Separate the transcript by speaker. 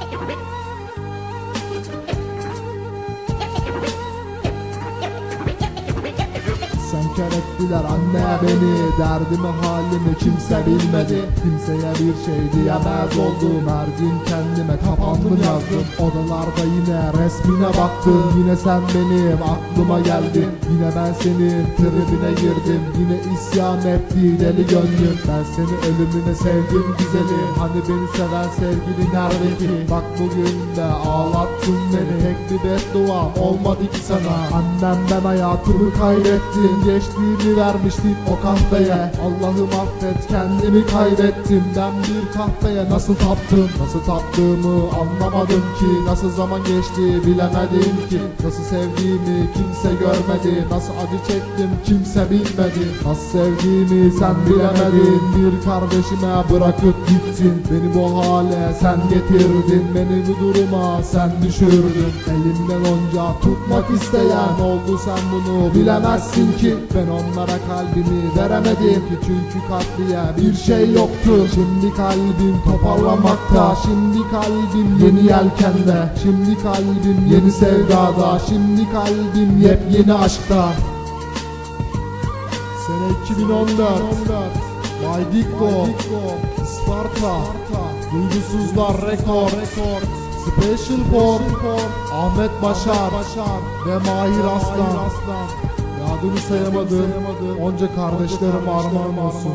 Speaker 1: 待って! Sen kör ettiler anne beni. Derdimi halimi kimse bilmedi. Kimseye bir şey diyemez oldum. Her gün kendime kapandım yazdım. Odalarda yine resmine baktım. Yine sen benim aklıma geldin. Yine ben senin tribine girdim. Yine isyan etti deli gönlüm. Ben seni ölümüne sevdim güzelim. Hani beni seven sevgili nerede ki Bak bugün de ağlattın beni. Tek bir beddua olmadı ki sana. Annem ben hayatımı kaybettim Geçtiğimi vermiştim o kahveye. Allah'ım affet kendimi kaybettim. Ben bir kahveye nasıl taptım? Nasıl taptığımı anlamadım ki. Nasıl zaman geçti bilemedim ki. Nasıl sevdiğimi kimse görmedi. Nasıl acı çektim kimse bilmedi. Nasıl sevdiğimi sen bilemedin. Bir kardeşime bırakıp gittin. Beni bu hale sen getirdin. Beni bu duruma sen düşürdün. Elimden onca tutmak isteyen oldu. Sen bunu bilemezsin ki Ben onlara kalbimi veremedim ki Çünkü kalpliye bir şey yoktu. Şimdi kalbim toparlamakta Şimdi kalbim yeni yelkende. Şimdi kalbim yeni sevdada Şimdi kalbim yepyeni aşkta. Sene 2014 Bay Dikko Sparta Duygusuzlar Rekord Special for Ahmet Başar ve Mahir Aslan. Adını sayamadım. Onca kardeşlerim armağan olsun.